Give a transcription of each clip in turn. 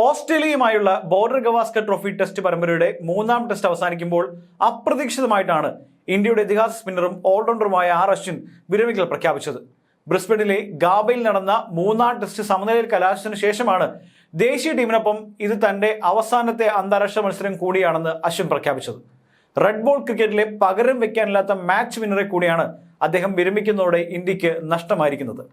ഓസ്ട്രേലിയയുമായുള്ള Border Gavaskar trophy test പരമ്പരയുടെ മൂന്നാം test അവസാനിക്കുമ്പോൾ അപ്രതീക്ഷിതമായിട്ടാണ് ഇന്ത്യയുടെ ഇതിഹാസ സ്പിന്നറും ഓൾറൗണ്ടറുമായ ആർ അശ്വിൻ വിരമിക്കൽ പ്രഖ്യാപിച്ചത്. ബ്രിസ്ബണിലെ ഗാബയിൽ നടന്ന മൂന്നാം ടെസ്റ്റ് സമനിലയിൽ കലാശിച്ചതിനു ശേഷമാണ് ദേശീയ ടീമിനൊപ്പം ഇത് തന്റെ അവസാനത്തെ അന്താരാഷ്ട്ര മത്സരം കൂടിയാണെന്ന് അശ്വിൻ പ്രഖ്യാപിച്ചത്. റെഡ് ബോൾ ക്രിക്കറ്റിലെ പകരം വെക്കാനില്ലാത്ത മാച്ച് വിന്നറെ കൂടിയാണ് അദ്ദേഹം വിരമിക്കുന്നതോടെ ഇന്ത്യയ്ക്ക് നഷ്ടമായിരിക്കുന്നത്.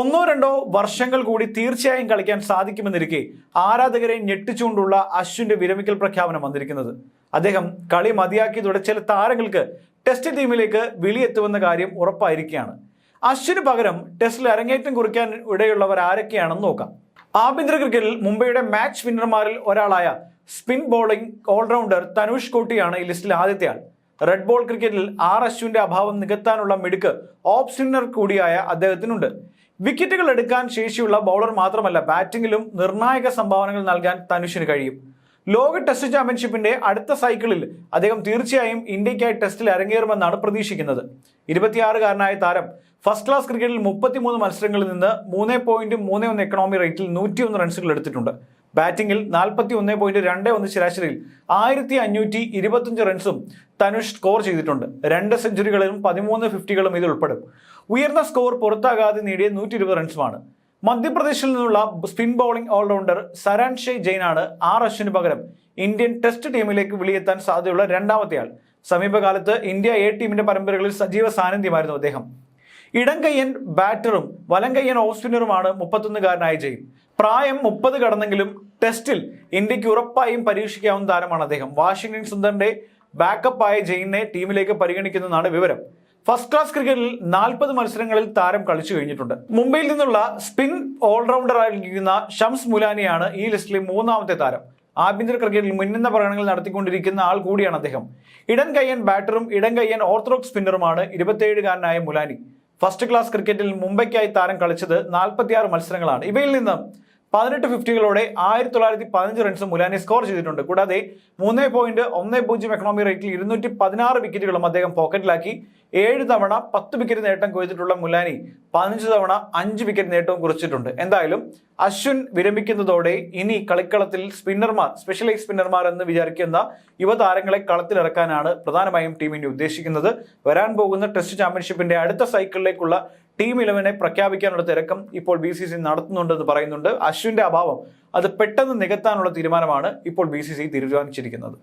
ഒന്നോ രണ്ടോ വർഷങ്ങൾ കൂടി തീർച്ചയായും കളിക്കാൻ സാധിക്കുമെന്നിരിക്കെ ആരാധകരെ ഞെട്ടിച്ചുകൊണ്ടുള്ള അശ്വിന്റെ വിരമിക്കൽ പ്രഖ്യാപനം വന്നിരിക്കുന്നത്. അദ്ദേഹം കളി മതിയാക്കിയതോടെ ചില താരങ്ങൾക്ക് ടെസ്റ്റ് ടീമിലേക്ക് വിളിയെത്തുമെന്ന കാര്യം ഉറപ്പായിരിക്കുകയാണ്. അശ്വിന് പകരം ടെസ്റ്റിൽ അരങ്ങേറ്റം കുറിക്കാൻ ഇടയുള്ളവർ ആരൊക്കെയാണെന്ന് നോക്കാം. ആഭ്യന്തര ക്രിക്കറ്റിൽ മുംബൈയുടെ മാച്ച് വിന്നർമാരിൽ ഒരാളായ spin bowling all rounder Tanush കോട്ടിയാണ് ഈ ലിസ്റ്റിൽ ആദ്യത്തെ ആൾ റെഡ് ബോൾ ക്രിക്കറ്റിൽ ആർ അശ്വിന്റെ അഭാവം നികത്താനുള്ള മിടുക്ക് ഓഫ് സ്പിന്നർ കൂടിയായ അദ്ദേഹത്തിനുണ്ട്. വിക്കറ്റുകൾ എടുക്കാൻ ശേഷിയുള്ള ബൗളർ മാത്രമല്ല ബാറ്റിംഗിലും നിർണായക സംഭാവനകൾ നൽകാൻ തനുഷിന് കഴിയും. ലോക ടെസ്റ്റ് ചാമ്പ്യൻഷിപ്പിന്റെ അടുത്ത സൈക്കിളിൽ അദ്ദേഹം തീർച്ചയായും ഇന്ത്യക്കായി ടെസ്റ്റിൽ അരങ്ങേറുമെന്നാണ് പ്രതീക്ഷിക്കുന്നത്. ഇരുപത്തിയാറുകാരനായ താരം ഫസ്റ്റ് ക്ലാസ് ക്രിക്കറ്റിൽ മുപ്പത്തിമൂന്ന് മത്സരങ്ങളിൽ നിന്ന് മൂന്ന് പോയിന്റ് മൂന്ന് ഒന്ന് എക്കണോമി റേറ്റിൽ നൂറ്റിയൊന്ന് റൺസുകൾ എടുത്തിട്ടുണ്ട്. ബാറ്റിംഗിൽ നാൽപ്പത്തി ഒന്ന് പോയിന്റ് രണ്ട് ഒന്ന് ശരാശരിയിൽ ആയിരത്തി അഞ്ഞൂറ്റി ഇരുപത്തഞ്ച് റൺസും തനുഷ് സ്കോർ ചെയ്തിട്ടുണ്ട്. രണ്ട് സെഞ്ചുറികളിലും പതിമൂന്ന് ഫിഫ്റ്റികളും ഇതിൽ ഉൾപ്പെടും. ഉയർന്ന സ്കോർ പുറത്താകാതെ നേടിയ നൂറ്റി ഇരുപത് റൺസുമാണ്. മധ്യപ്രദേശിൽ നിന്നുള്ള സ്പിൻ ബൗളിംഗ് ഓൾറൗണ്ടർ സരാൻ ഷെ ജെയിനാണ് ആർ അശ്വിന് പകരം ഇന്ത്യൻ ടെസ്റ്റ് ടീമിലേക്ക് വിളിയെത്താൻ സാധ്യതയുള്ള രണ്ടാമത്തെ ആൾ സമീപകാലത്ത് ഇന്ത്യ എ ടീമിന്റെ പരമ്പരകളിൽ സജീവ സാന്നിധ്യമായിരുന്നു അദ്ദേഹം. ഇടം കയ്യൻ ബാറ്ററും വലം കയ്യൻ ഓഫ് സ്പിന്നറുമാണ് മുപ്പത്തൊന്നുകാരനായ ജെയിൻ പ്രായം മുപ്പത് കടന്നെങ്കിലും ടെസ്റ്റിൽ ഇന്ത്യയ്ക്ക് ഉറപ്പായും പരീക്ഷിക്കാവുന്ന താരമാണ് അദ്ദേഹം. വാഷിംഗ്ടൺ സുന്ദറിന്റെ ബാക്കപ്പായ ജെയിനെ ടീമിലേക്ക് പരിഗണിക്കുന്നതാണ് വിവരം. ഫസ്റ്റ് ക്ലാസ് ക്രിക്കറ്റിൽ നാൽപ്പത് മത്സരങ്ങളിൽ താരം കളിച്ചു കഴിഞ്ഞിട്ടുണ്ട്. മുംബൈയിൽ നിന്നുള്ള സ്പിൻ ഓൾറൗണ്ടർ ആയിരിക്കുന്ന ഷംസ് മുലാനിയാണ് ഈ ലിസ്റ്റിലെ മൂന്നാമത്തെ താരം. ആഭ്യന്തര ക്രിക്കറ്റിൽ മുന്നുന്ന പ്രകടനങ്ങൾ നടത്തിക്കൊണ്ടിരിക്കുന്ന ആൾ കൂടിയാണ് അദ്ദേഹം. ഇടം കയ്യൻ ബാറ്ററും ഇടം കയ്യൻ ഓർത്തഡോക്സ് സ്പിന്നറുമാണ് ഇരുപത്തിയേഴുകാരനായ മുലാനി. ഫസ്റ്റ് ക്ലാസ് ക്രിക്കറ്റിൽ മുംബൈക്കായി താരം കളിച്ചത് നാൽപ്പത്തിയാറ് മത്സരങ്ങളാണ്. ഇവയിൽ നിന്ന് പതിനെട്ട് ഫിഫ്റ്റികളോടെ ആയിരത്തി തൊള്ളായിരത്തി പതിനഞ്ച് റൺസ് മുലാനി സ്കോർ ചെയ്തിട്ടുണ്ട്. കൂടാതെ മൂന്ന് പോയിന്റ് ഒന്ന് പൂജ്യം എക്കണോമി റേറ്റിൽ ഇരുന്നൂറ്റി പതിനാറ് വിക്കറ്റുകളും അദ്ദേഹം പോക്കറ്റിലാക്കി ഏഴ് തവണ പത്ത് വിക്കറ്റ് നേട്ടം കുറിച്ചിട്ടുള്ള മുലാനി പതിനഞ്ച് തവണ അഞ്ച് വിക്കറ്റ് നേട്ടവും കുറിച്ചിട്ടുണ്ട്. എന്തായാലും അശ്വിൻ വിരമിക്കുന്നതോടെ ഇനി കളിക്കളത്തിൽ സ്പിന്നർമാർ സ്പെഷ്യലൈസ് സ്പിന്നർമാർ എന്ന് വിചാരിക്കുന്ന യുവതാരങ്ങളെ കളത്തിലിറക്കാനാണ് പ്രധാനമായും ടീമിന് ഉദ്ദേശിക്കുന്നത്. വരാൻ പോകുന്ന ടെസ്റ്റ് ചാമ്പ്യൻഷിപ്പിന്റെ അടുത്ത സൈക്കിളിലേക്കുള്ള ടീം ഇലവനെ പ്രഖ്യാപിക്കാനുള്ള തിരക്കം ഇപ്പോൾ ബി സി സി നടത്തുന്നുണ്ടെന്ന് പറയുന്നുണ്ട്. അശ്വിന്റെ അഭാവം അത് പെട്ടെന്ന് നികത്താനുള്ള തീരുമാനമാണ് ഇപ്പോൾ ബി സി സി തീരുമാനിച്ചിരിക്കുന്നത്.